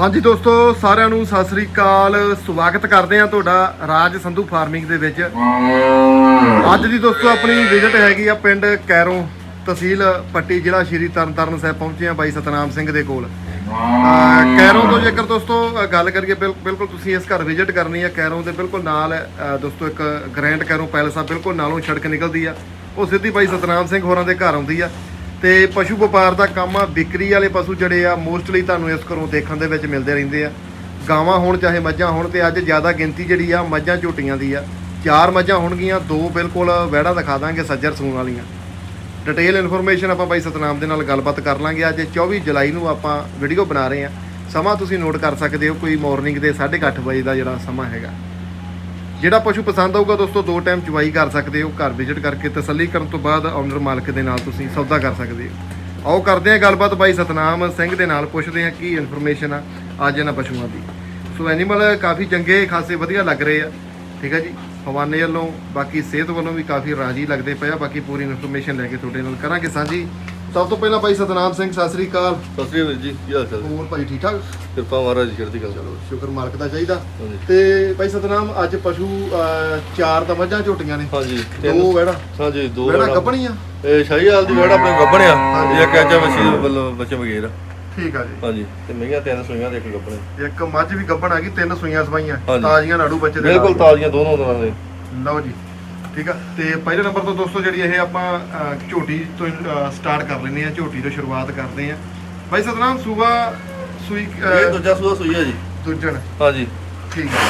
ਹਾਂਜੀ ਦੋਸਤੋ, ਸਾਰਿਆਂ ਨੂੰ ਸਤਿ ਸ੍ਰੀ ਅਕਾਲ। ਸਵਾਗਤ ਕਰਦੇ ਆ ਤੁਹਾਡਾ ਰਾਜ ਸੰਧੂ ਫਾਰਮਿੰਗ ਦੇ ਵਿੱਚ। ਅੱਜ ਦੀ ਦੋਸਤੋ, ਆਪਣੀ ਵਿਜ਼ਿਟ ਹੈਗੀ ਆ ਪਿੰਡ ਕੈਰੋਂ ਤਹਿਸੀਲ ਪੱਟੀ, ਜ਼ਿਲ੍ਹਾ ਸ਼੍ਰੀ ਤਰਨਤਾਰਨ ਸਾਹਿਬ ਪਹੁੰਚੇ ਆ ਬਾਈ ਸਤਨਾਮ ਸਿੰਘ ਦੇ ਕੋਲ। ਕੈਰੋਂ ਤੋਂ ਜੇਕਰ ਦੋਸਤੋ ਗੱਲ ਕਰੀਏ, ਬਿਲ- ਬਿਲਕੁਲ ਤੁਸੀਂ ਇਸ ਘਰ ਵਿਜ਼ਿਟ ਕਰਨੀ ਆ ਕੈਰੋਂ ਦੇ ਬਿਲਕੁਲ ਨਾਲ ਦੋਸਤੋ, ਇੱਕ ਗ੍ਰੈਂਡ ਕੈਰੋਂ ਪੈਲਸ ਆ, ਬਿਲਕੁਲ ਨਾਲੋਂ ਸੜਕ ਨਿਕਲਦੀ ਆ। ਉਹ ਸਿੱਧੀ ਬਾਈ ਸਤਨਾਮ ਸਿੰਘ ਹੋਰਾਂ ਦੇ ਘਰ ਆਉਂਦੀ ਆ। ਤੇ ਪਸ਼ੂ ਵਪਾਰ ਦਾ ਕੰਮ ਆ, ਵਿਕਰੀ ਵਾਲੇ ਪਸ਼ੂ ਜਿਹੜੇ ਆ ਮੋਸਟਲੀ ਤੁਹਾਨੂੰ ਇਸ ਘਰੋਂ ਦੇਖਣ ਦੇ ਵਿੱਚ ਮਿਲਦੇ ਰਹਿੰਦੇ ਆ। ਗਾਵਾਂ ਹੋਣ ਚਾਹੇ ਮੱਝਾਂ ਹੋਣ ਤੇ ਅੱਜ ਜ਼ਿਆਦਾ ਗਿਣਤੀ ਜਿਹੜੀ ਆ, ਮੱਝਾਂ ਝੋਟੀਆਂ ਦੀ ਆ। ਚਾਰ ਮੱਝਾਂ ਹੋਣਗੀਆਂ, ਦੋ ਬਿਲਕੁਲ ਵਹਿੜਾ ਦਿਖਾ ਦਾਂਗੇ, ਸੱਜਰ ਸੂਣ ਵਾਲੀਆਂ। ਡਿਟੇਲ ਇਨਫੋਰਮੇਸ਼ਨ ਆਪਾਂ ਬਾਈ ਸਤਨਾਮ ਦੇ ਨਾਲ ਗੱਲਬਾਤ ਕਰ ਲਾਂਗੇ। ਅੱਜ 24 ਜੁਲਾਈ ਨੂੰ ਆਪਾਂ ਵੀਡੀਓ ਬਣਾ ਰਹੇ ਹਾਂ ਸਮਾਂ ਤੁਸੀਂ ਨੋਟ ਕਰ ਸਕਦੇ ਹੋ, ਕੋਈ ਮਾਰਨਿੰਗ ਦੇ 8:30 ਵਜੇ ਦਾ ਜਿਹੜਾ ਸਮਾਂ ਹੈਗਾ। ਜਿਹੜਾ ਪਸ਼ੂ ਪਸੰਦ ਆਊਗਾ ਦੋਸਤੋ, ਦੋ ਟਾਈਮ ਚਵਾਈ ਕਰ ਸਕਦੇ ਹੋ। ਘਰ ਵਿਜ਼ਿਟ ਕਰਕੇ ਤਸੱਲੀ ਕਰਨ ਤੋਂ ਬਾਅਦ ਓਨਰ ਮਾਲਕ ਦੇ ਨਾਲ ਤੁਸੀਂ ਸੌਦਾ ਕਰ ਸਕਦੇ ਹੋ। ਆਓ ਕਰਦੇ ਹਾਂ ਗੱਲਬਾਤ। ਬਾਈ ਸਤਨਾਮ ਸਿੰਘ ਦੇ ਨਾਲ ਪੁੱਛਦੇ ਹਾਂ ਕੀ ਇਨਫੋਰਮੇਸ਼ਨ ਆ ਅੱਜ ਇਹਨਾਂ ਪਸ਼ੂਆਂ ਦੀ। ਸੋ ਐਨੀਮਲ ਕਾਫੀ ਚੰਗੇ, ਖਾਸੇ, ਵਧੀਆ ਲੱਗ ਰਹੇ ਆ। ਠੀਕ ਹੈ ਜੀ? ਹਵਾਨੇ ਵੱਲੋਂ, ਬਾਕੀ ਸਿਹਤ ਵੱਲੋਂ ਵੀ ਕਾਫੀ ਰਾਜੀ ਲੱਗਦੇ ਪਏ ਆ। ਬਾਕੀ ਪੂਰੀ ਇਨਫੋਰਮੇਸ਼ਨ ਲੈ ਕੇ ਤੁਹਾਡੇ ਨਾਲ ਕਰਾਂਗੇ ਸਾਂਝੀ। ਸਭ ਤੋਂ ਪਹਿਲਾਂ ਬਾਈ ਸਤਨਾਮ ਸਿੰਘ ਸਤਿ ਸ੍ਰੀ ਅਕਾਲ। ਸਤਿ ਸ੍ਰੀ ਅਕਾਲ ਜੀ ਕੀ ਹਾਲ ਚਾਲ? ਹੈ? ਹੋਰ ਭਾਈ ਠੀਕ ਠਾਕ? ਕਿਰਪਾ ਮਹਾਰਾਜ ਜੀ ਚੜ੍ਹਦੀ ਕਲਾ ਚਲੋ ਸ਼ੁਕਰ ਮਾਲਕ ਦਾ ਚਾਹੀਦਾ। ਹਾਂਜੀ। ਤੇ ਭਾਈ ਸਤਨਾਮ ਅੱਜ ਪਸ਼ੂ ਅਹ, ਚਾਰ ਤਾਂ ਮੱਝਾਂ ਝੋਟੀਆਂ ਨੇ। ਹਾਂਜੀ ਦੋ ਵੜਾ ਹਾਂਜੀ ਦੋ ਵੜਾ ਵੜਾ। ਗੱਭਣੀਆਂ ਇਹ ਸ਼ਾਹੀਵਾਲ ਦੀ ਵੜਾ ਆਪਣੇ ਗੱਬਣਿਆ ਹਾਂਜੀ। ਇੱਕ ਐਚਾ ਵਸੀ ਵੱਲੋਂ ਬੱਚੇ ਵਗੇਰ ਠੀਕ ਆ ਜੀ। ਹਾਂਜੀ ਤੇ ਮਹੀਆਂ ਤਿੰਨ ਸੂਈਆਂ ਦੇ ਇੱਕ ਗੱਬਣੇ ਇੱਕ ਮੱਝ ਵੀ ਗੱਭਣ ਆ ਗਈ ਤਿੰਨ ਸੂਈਆਂ ਸਵਾਈਆਂ। ਹਾਂਜੀ। ਤਾਜ਼ੀਆਂ ਨਾੜੂ ਬੱਚੇ ਦੇ ਬਿਲਕੁਲ। ਤਾਜ਼ੀਆਂ ਦੋਨੋਂ ਤਰ੍ਹਾਂ ਦੇ। ਲਓ ਜੀ। ਠੀਕ ਆ? ਤੇ ਪਹਿਲੇ ਨੰਬਰ ਤੋਂ ਦੋਸਤੋ ਜਿਹੜੀ ਇਹ ਆਪਾਂ ਝੋਟੀ ਤੋਂ ਸਟਾਰਟ ਕਰ ਲੈਂਦੇ ਆ ਝੋਟੀ ਤੋਂ ਸ਼ੁਰੂਆਤ ਕਰਦੇ ਆ ਬਾਈ ਸਤਨਾਮ ਸੂਬਾ ਸੂਈ ਇਹ ਦੂਜਾ ਸੂਆ ਸੂਈ ਹੈ ਜੀ। ਦੂਜਣ। ਹਾਂਜੀ ਠੀਕ ਆ।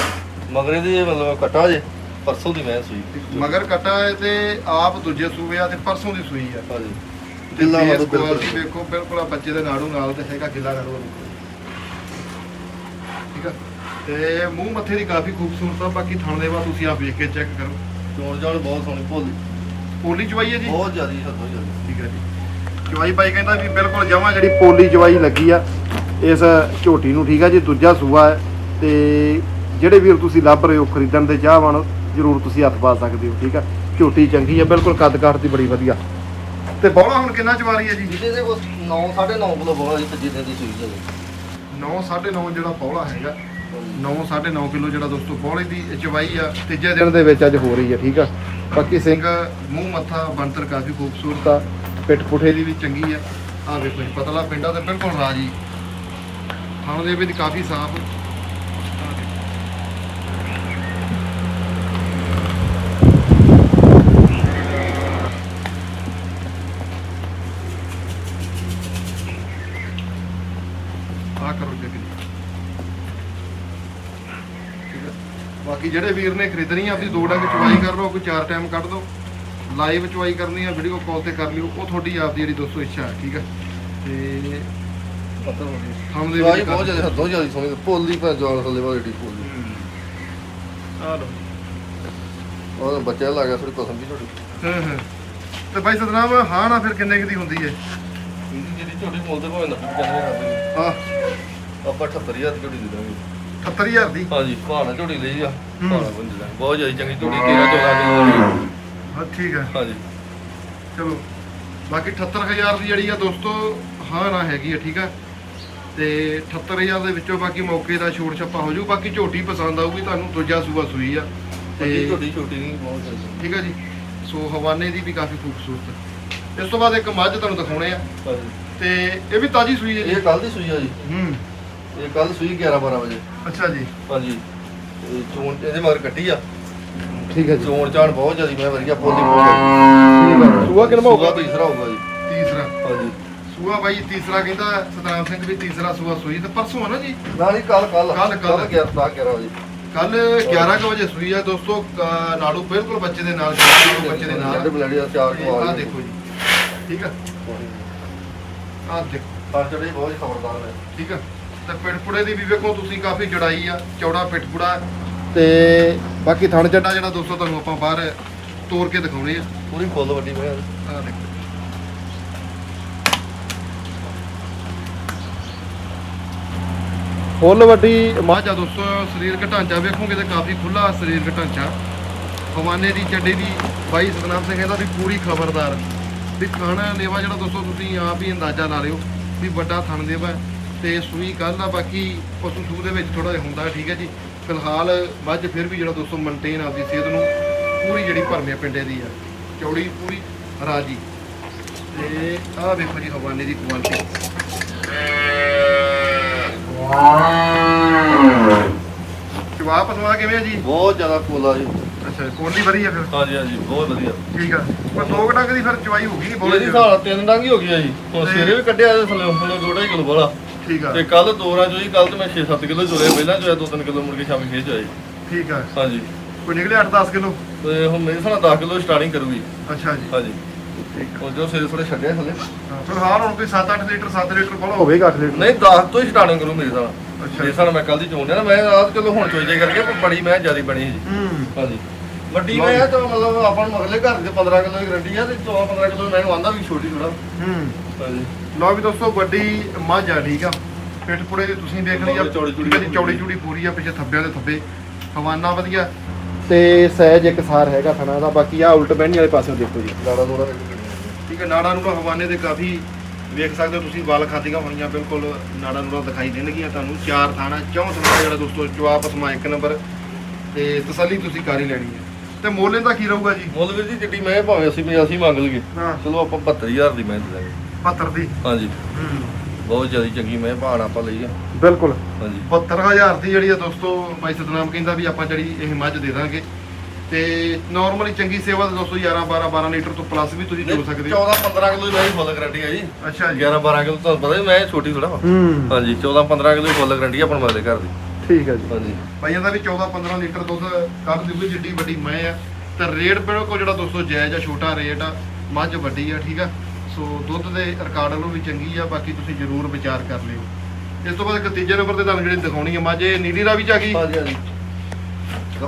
ਮਗਰੇ ਦੀ ਮਤਲਬ ਕਟਾ ਜੇ ਪਰਸੋਂ ਦੀ ਮੈਂ ਸੂਈ। ਮਗਰ ਕਟਾ ਹੈ ਤੇ ਆਪ ਦੂਜੇ ਸੂਬੇ ਆ ਤੇ ਪਰਸੋਂ ਦੀ ਸੂਈ ਆ। ਹਾਂਜੀ ਤੇ ਗਿੱਲਾ ਫੇਸ ਮਤਲਬ ਬਿਲਕੁਲ ਵੇਖੋ ਬਿਲਕੁਲ ਆ ਬੱਚੇ ਦੇ ਨਾੜੂ ਨਾਲ ਤੇ ਹੈਗਾ ਗਿੱਲਾ ਨਾੜੂ ਆ। ਠੀਕ ਆ? ਤੇ ਮੂੰਹ ਮੱਥੇ ਦੀ ਕਾਫੀ ਖੂਬਸੂਰਤ ਆ ਬਾਕੀ ਥਣ ਦੇ ਬਾਅਦ ਤੁਸੀਂ ਆਪ ਵੇਖ ਕੇ ਚੈੱਕ ਕਰੋ। ਚੋਣ ਜਾਣ ਬਹੁਤ ਸੋਹਣੀ ਭੋਲੀ। ਪੋਲੀ ਚਵਾਈ ਹੈ ਜੀ? ਬਹੁਤ ਜ਼ਿਆਦੀ ਹੱਦੋਂ ਜ਼ਿਆਦੀ ਠੀਕ ਹੈ ਜੀ। ਚਵਾਈ ਬਾਈ ਕਹਿੰਦਾ ਵੀ ਬਿਲਕੁਲ ਜਮਾ ਜਿਹੜੀ ਪੋਲੀ ਚਵਾਈ ਲੱਗੀ ਆ ਇਸ ਝੋਟੀ ਨੂੰ ਠੀਕ ਆ ਜੀ ਦੂਜਾ ਸੂਆ ਹੈ। ਤੇ ਜਿਹੜੇ ਵੀਰ ਤੁਸੀਂ ਲੱਭ ਰਹੇ ਹੋ ਖਰੀਦਣ ਦੇ ਚਾਹਵਾਨ ਜਰੂਰ ਤੁਸੀਂ ਹੱਥ ਪਾ ਸਕਦੇ ਹੋ ਠੀਕ ਆ। ਝੋਟੀ ਚੰਗੀ ਆ ਬਿਲਕੁਲ ਕੱਦ ਕਾਠ ਦੀ ਬੜੀ ਵਧੀਆ। ਤੇ ਬੌਲਾ ਹੁਣ ਕਿੰਨਾ ਚਵਾ ਰਹੀ ਹੈ ਜੀ? ਜਿਹਦੇ ਦੇ ਕੋਲ 9 9.5 ਕਿਲੋ ਬੋਲਾ ਜੀ ਤੀਜੇ ਦਿਨ ਦੀ ਸੂਈ ਹੈ 9 9.5 ਜਿਹੜਾ ਬੌਲਾ ਹੈਗਾ 9 9.5 ਕਿਲੋ ਜਿਹੜਾ ਦੋਸਤੋ ਬੌਲੇ ਦੀ ਚਵਾਈ ਆ। ਤੀਜੇ ਦਿਨ ਦੇ ਵਿੱਚ ਅੱਜ ਹੋ ਰਹੀ ਹੈ ਠੀਕ ਆ। ਬਾਕੀ ਸਿੰਘ ਮੂੰਹ ਮੱਥਾ ਬਣਤਰ ਕਾਫੀ ਖੂਬਸੂਰਤ ਆ। ਪਿੱਠ ਪੁਠੇ ਦੀ ਵੀ ਚੰਗੀ ਆ। ਆ ਵੇਖੋ ਜੀ, ਪਤਲਾ ਪਿੰਡਾ ਤੇ ਬਿਲਕੁਲ ਰਾਜੀ। ਥਣ ਦੇ ਵਿੱਚ ਕਾਫੀ ਸਾਫ਼ ਬਾਕੀ ਜਿਹੜੇ ਵੀਰ ਨੇ ਖਰੀਦਣੀ ਆ ਆਪਣੀ ਦੋ ਡੰਗ ਚਵਾਈ ਕਰ ਲਓ ਕੋਈ ਚਾਰ ਟਾਈਮ ਕੱਢ ਦਿਓ ਲਾਈਵ ਚਵਾਈ ਕਰਨੀ ਆ ਵੀਡੀਓ ਕਾਲ ਤੇ ਕਰ ਲਿਓ। ਉਹ ਤੁਹਾਡੀ ਆਪ ਦੀ ਜਿਹੜੀ ਦੋਸਤੋ ਇੱਛਾ ਹੈ ਠੀਕ ਹੈ ਤੇ ਪਤਾ ਦੇ ਜਵਾਈ ਵਿੱਚ ਬਹੁਤ ਜ਼ਿਆਦਾ ਹੱਦੋਂ ਜ਼ਿਆਦਾ ਸੋਹਣੀ ਭੋਲੀ ਪਰ ਜਵਾਨ ਥੱਲੇ ਬਹੁਤ ਏਡੀ ਭੋਲੀ। ਆ ਲਓ ਉਹ ਬੱਚਾ ਲੱਗ ਗਿਆ ਥੋੜੀ ਪਸੰਦ ਵੀ ਥੋੜੀ ਹਾਂ ਹਾਂ ਤੇ ਬਾਈ ਸਤਨਾਮ ਹਾਂ ਨਾ ਫਿਰ ਕਿੰਨੇ ਕੁ ਦੀ ਹੁੰਦੀ ਹੈ ਜਿਹੜੀ ਝੋਟੀ ਮੁੱਲਦੇ ਭਾਵੇਂ ਨਾ ਕਹਿੰਦੇ ਕਰਦੇ ਹਾਂ। ਆਪਾਂ 78000 ਦੀ ਝੋਟੀ ਦੇ ਦਾਂਗੇ? 78000 ਦੀ। ਹਾਂਜੀ ਭਾਣਾ ਝੋਟੀ ਲਈ ਆ। ਭਾਣਾ ਬਹੁਤ ਜ਼ਿਆਦਾ ਚੰਗੀ ਝੋਟੀ 13 14 ਕਿਲੋ ਵਾਲੀ ਹਾਂ ਠੀਕ ਹੈ। ਹਾਂਜੀ। ਚਲੋ ਬਾਕੀ 78000 ਦੀ ਜਿਹੜੀ ਆ ਦੋਸਤੋ ਹਾਂ ਨਾ ਹੈਗੀ ਆ ਠੀਕ ਆ। ਤੇ 78000 ਦੇ ਵਿੱਚੋਂ ਬਾਕੀ ਮੌਕੇ ਦਾ ਛੋੜ ਛੱਪਾ ਹੋ ਜਾਊ। ਬਾਕੀ ਝੋਟੀ ਪਸੰਦ ਆਊਗੀ ਤੁਹਾਨੂੰ ਦੂਜਾ ਸੂਆ ਸੂਈ ਆ। ਤੇ ਤੇ ਝੋਟੀ ਛੋਟੀ ਨਹੀਂ ਬਹੁਤ ਜ਼ਿਆਦਾ। ਠੀਕ ਆ ਜੀ। ਸੋ ਹਵਾਨੇ ਦੀ ਵੀ ਕਾਫੀ ਖੂਬਸੂਰਤ। ਇਸ ਤੋਂ ਬਾਅਦ ਇੱਕ ਮੱਝ ਤੁਹਾਨੂੰ ਦਿਖਾਉਣੇ ਆ। ਹਾਂਜੀ। ਤੇ ਇਹ ਵੀ ਤਾਜੀ ਸੂਈ ਹੈ ਜੀ। ਇਹ ਕੱਲ ਦੀ ਸੂਈ ਆ ਜੀ। ਹੂੰ। ਇਹ ਕੱਲ ਸੂਈ 11 12 ਵਜੇ। ਅੱਛਾ ਜੀ। ਇਹ ਚੋਣ ਇਹਦੇ ਮਗਰ ਕੱਟੀ ਆ। ਠੀਕ ਹੈ ਚੋਣ ਚਾਣ ਬਹੁਤ ਜ਼ਿਆਦੀ ਮੈਂ ਵਧੀਆ ਬੋਲੀ ਬਹੁਤ ਠੀਕ ਹੈ। ਸੂਆ ਕਿੰਨਾ ਹੋਊਗਾ? ਤੀਸਰਾ ਹੋਊਗਾ ਜੀ। ਤੀਸਰਾ। ਹਾਂਜੀ। ਸੂਆ ਬਾਈ ਤੀਸਰਾ ਕਹਿੰਦਾ ਸਤਨਾਮ ਸਿੰਘ ਵੀ ਤੀਸਰਾ ਸੂਆ ਸੂਈ ਤੇ ਪਰਸੋਂ ਆ ਨਾ ਜੀ? ਨਾ ਨਹੀਂ ਕੱਲ ਕੱਲ ਕੱਲ੍ਹ- ਕੱਲ੍ਹ। 11 11 ਵਜੇ। ਕੱਲ 11 ਕੁ ਵਜੇ ਸੂਈ ਆ। ਦੋਸਤੋ ਨਾੜੂ ਬਿਲਕੁਲ ਬੱਚੇ ਦੇ ਨਾਲ ਬੱਚੇ ਦੇ ਨਾਲ। ਸਾਡੇ ਬਲੈਡੀ ਦਾ ਚਾਰ ਆ ਕਮਾਲ ਦੇਖੋ ਜੀ। ਠੀਕ ਆ? ਆ ਦੇਖੋ। ਹਾਂ ਚੜੇ ਬਹੁਤ ਖਬਰਦਾਰ ਹੈ ਠੀਕ ਆ? ਤੇ ਪਿੱਠਪੁੜੇ ਦੀ ਵੀ ਵੇਖੋ ਤੁਸੀਂ ਕਾਫੀ ਜੜਾਈ ਆ ਚੌੜਾ ਪਿੱਠਪੁੜਾ ਤੇ ਬਾਕੀ ਥਣ ਚੱਡਾ ਜਿਹੜਾ ਦੋਸਤੋ ਤੁਹਾਨੂੰ ਆਪਾਂ ਬਾਹਰ ਤੋੜ ਕੇ ਦਿਖਾਉਣੇ ਆ। ਪੂਰੀ ਫੁੱਲ ਵੱਡੀ ਮੈਂ ਆ। ਦੇਖੋ। ਫੁੱਲ ਵੱਡੀ ਮਾਝਾ ਦੋਸਤੋ ਸਰੀਰਕ ਢਾਂਚਾ ਵੇਖੋਗੇ ਤੇ ਕਾਫੀ ਖੁੱਲਾ ਸਰੀਰਕ ਢਾਂਚਾ। ਫਵਾਨੇ ਦੀ ਚੱਡੇ ਦੀ ਬਾਈ ਸਤਨਾਮ ਸਿੰਘ ਇਹਦਾ ਵੀ ਪੂਰੀ ਖਬਰਦਾਰ। ਵੀ ਖਾਣਾ ਲੇਵਾ ਜਿਹੜਾ ਦੋਸਤੋ ਤੁਸੀਂ ਆਪ ਹੀ ਅੰਦਾਜ਼ਾ ਲਾ ਲਿਓ ਵੀ ਵੱਡਾ ਥਣ ਦੇ ਵਾ ਤੇ ਸੂਈ ਕੱਲ ਆ ਬਾਕੀ ਪਸ਼ੂ ਸੂ ਦੇ ਵਿੱਚ ਥੋੜਾ ਜਿਹਾ ਹੁੰਦਾ ਠੀਕ ਹੈ ਜੀ। ਫਿਲਹਾਲ ਮੱਝ ਫਿਰ ਵੀ ਜਿਹੜਾ ਦੋਸਤੋ ਮੇਨਟੇਨ ਆਪਦੀ ਸਿਹਤ ਨੂੰ ਪੂਰੀ ਜਿਹੜੀ ਭਰਮਿਆ ਪਿੰਡੇ ਦੀ ਆ। ਚੌੜੀ ਪੂਰੀ ਰਾਜੀ। ਤੇ ਆਹ ਵੇਖੋ ਜੀ ਹਵਾਨੇ ਦੀ ਕੁਆਲਿਟੀ। ਜਵਾਬ ਪਸਵਾ ਕਿਵੇਂ ਆ ਜੀ? ਬਹੁਤ ਜ਼ਿਆਦਾ ਕੋਲਾ ਜੀ। ਅੱਛਾ ਕੋਲੀ ਵਧੀ ਆ ਫਿਰ। ਹਾਂਜੀ ਹਾਂਜੀ ਬਹੁਤ ਵਧੀਆ। ਠੀਕ ਆ। ਪਰ ਦੋ ਘਟਾ ਦੀ ਫਿਰ ਚਵਾਈ ਹੋ ਗਈ ਬਹੁਤ ਇਹਦੀ ਹਿਸਾਬ ਨਾਲ ਤਿੰਨ ਡੰਗ ਹੀ ਹੋ ਗਈ ਆ ਜੀ। ਹੁਣ ਸਵੇਰੇ ਵੀ ਕੱਢਿਆ ਥੱਲੇ ਕਿਲੋ ਠੀਕ ਆ। ਤੇ ਕੱਲ ਦੋ ਰਾਂ ਚੋਈ ਕੱਲ ਤੇ ਮੈਂ 6-7 ਕਿਲੋ ਚੋਇਆ ਪਹਿਲਾਂ ਚੋਇਆ 2-3 ਕਿਲੋ ਮੁੜ ਕੇ ਸ਼ਾਮੀ ਫੇਰ ਜੀ। ਠੀਕ ਆ। ਹਾਂਜੀ। ਕੋਈ ਨਿਕਲੇ 8-10 ਕਿਲੋ? ਤੇ ਹੁਣ ਮੇਰੇ ਨਾਲ 10 ਕਿਲੋ ਸਟਾਰਟਿੰਗ ਕਰੂਗੀ। ਅੱਛਾ ਜੀ। ਹਾਂਜੀ। ਠੀਕ ਉਹ ਜੋ ਸਵੇਰੇ ਥੋੜੇ ਛੱਡਿਆ ਥੱਲੇ ਆ ਫਿਲਹਾਲ ਹੁਣ ਕੋਈ 7-8 ਲੀਟਰ 7 ਲੀਟਰ ਕੋਲ ਹੋਵੇਗਾ 8 ਲੀਟਰ? ਨਹੀਂ 10 ਤੋਂ ਹੀ ਸਟਾਰਟਿੰਗ ਕਰੂ ਮੇਰੇ ਨਾਲ ਅੱਛਾ। ਮੇਰੇ ਨਾਲ ਮੈਂ ਕੱਲ ਦੀ ਚੋਣ ਨਾ ਮੈਂ ਰਾਤ ਚਲੋ ਹੁਣ ਚੋਈ ਜੇ ਕਰਕੇ ਪਰ ਬੜੀ ਮੈਂ ਜ਼ਿਆਦਾ ਬਣੀ ਜੀ ਹੂੰ। ਹਾਂਜੀ। ਵੱਡੀ ਮੈਂ ਤਾਂ ਮਤਲਬ ਆਪਾਂ ਨੂੰ ਮਗਲੇ ਘਰ ਦੇ 15 ਕਿਲੋ ਦੀ ਗਰੰਟੀ ਆ ਤੇ 14 15 ਕਿਲੋ ਮੈਨੂੰ ਆਂਦਾ ਵੀ ਛੋਟੀ ਥੋੜਾ ਹੂੰ। ਹਾਂਜੀ। ਲਓ ਵੀ ਦੋਸਤੋ ਵੱਡੀ ਮੱਝ ਆ ਠੀਕ ਆ। ਪਿੱਠ ਪੁੜੇ ਦੀ ਤੁਸੀਂ ਦੇਖ ਲਈ ਆ ਚੌੜੀ ਚੂੜੀ ਪੂਰੀ ਆ। ਪਿੱਛੇ ਥੱਬਿਆਂ ਦੇ ਥੱਬੇ। ਹਵਾਨਾ ਵਧੀਆ। ਤੇ ਸਹਿਜ ਇੱਕ ਸਾਰ ਹੈਗਾ ਥਣਾ ਦਾ ਬਾਕੀ ਆ ਉਲਟ ਬਹਿਣੀ ਵਾਲੇ ਪਾਸੇ ਦੇਖੋ ਜੀ। ਲਾੜਾ ਲੋੜਾ ਠੀਕ ਹੈ ਨਾੜਾ ਨੂੜਾ ਹਵਾਨੇ ਦੇ ਕਾਫੀ ਵੇਖ ਸਕਦੇ ਹੋ ਤੁਸੀਂ ਵਾਲ ਖਾਦੀਆਂ ਹੋਣੀਆਂ ਬਿਲਕੁਲ ਨਾੜਾ ਨੂੜਾ ਦਿਖਾਈ ਦੇਣਗੀਆਂ ਤੁਹਾਨੂੰ। ਚਾਰ ਥਾਣਾ ਚੌਂ ਥਾਣਾ ਜਿਹੜਾ ਦੋਸਤੋ ਜਵਾਬ ਅਸਮਾ ਇੱਕ ਨੰਬਰ। ਤੇ ਤਸੱਲੀ ਤੁਸੀਂ ਕਰ ਹੀ ਲੈਣੀ ਹੈ। ਤੇ ਮੋਲੇ ਦਾ ਕੀ ਰਹੂਗਾ ਜੀ? ਮੁੱਲ ਵੀਰ ਜੀ ਜਿੱਡੀ ਮੈਂ ਭਾਵੇਂ ਅਸੀਂ 85 ਮੰਗ ਲਈਏ ਚਲੋ ਆਪਾਂ 72000 ਦੀ ਮੈਂ ਦੇ ਦਾਂਗੇ। 72 ਦੀ। ਹਾਂਜੀ। ਹੂੰ। ਬਹੁਤ ਜ਼ਿਆਦਾ ਚੰਗੀ ਮੈਂ ਭਾਣ ਆਪਾਂ ਲਈ ਆ। ਬਿਲਕੁਲ। ਹਾਂਜੀ। 72000 ਦੀ ਜਿਹੜੀ ਆ ਦੋਸਤੋ ਬਾਈ ਸਤਨਾਮ ਕਹਿੰਦਾ ਵੀ ਆਪਾਂ ਜਿਹੜੀ ਇਹ ਮੱਝ ਦੇ ਦਾਂਗੇ। ਤੇ ਨਾਰਮਲੀ ਚੰਗੀ ਸੇਵਾ ਤਾਂ ਦੋਸਤੋ 11 12 12 ਲੀਟਰ ਤੋਂ ਪਲੱਸ ਵੀ ਤੁਸੀਂ ਚੋ ਸਕਦੇ ਹੋ। 14 15 ਕਿਲੋ ਦੀ ਫੁੱਲ ਗਰੰਟੀ ਹੈ ਜੀ। ਅੱਛਾ ਜੀ। 11 12 ਕਿਲੋ ਤੁਹਾਨੂੰ ਪਤਾ ਮੈਂ ਛੋਟੀ ਥੋੜਾ ਹਾਂਜੀ 14 15 ਕਿਲੋ ਫੁੱਲ ਗਰੰਟੀ ਆਪਾਂ ਮਗਲੇ ਘਰ ਦੀ। ਠੀਕ ਹੈ ਜੀ। ਹਾਂਜੀ। ਭਾਈਆਂ ਦਾ ਵੀ 14 15 ਲੀਟਰ ਦੁੱਧ ਕੱਢ ਦਿਊਗੀ ਜਿੱਡੀ ਵੱਡੀ ਮੈਂ ਆ। ਤੇ ਰੇਟ ਬਿਲਕੁਲ ਜਿਹੜਾ ਦੋਸਤੋ ਜਾਇਜ਼ ਆ ਛੋਟਾ ਰੇਟ ਆ ਮੱਝ ਵੱਡੀ ਆ ਠੀਕ ਆ। ਸੋ ਦੁੱਧ ਦੇ ਰਿਕਾਰਡ ਨੂੰ ਵੀ ਚੰਗੀ ਆ ਬਾਕੀ ਤੁਸੀਂ ਜ਼ਰੂਰ ਵਿਚਾਰ ਕਰ ਲਿਓ। ਇਸ ਤੋਂ ਬਾਅਦ ਇੱਕ ਤੀਜੇ ਨੰਬਰ ਤੇ ਤੁਹਾਨੂੰ ਜਿਹੜੀ ਦਿਖਾਉਣੀ ਆ ਮੱਝ ਇਹ ਨੀਲੀ ਰਾਵੀ ਚ ਆ ਗਈ? ਹਾਂਜੀ ਹਾਂਜੀ।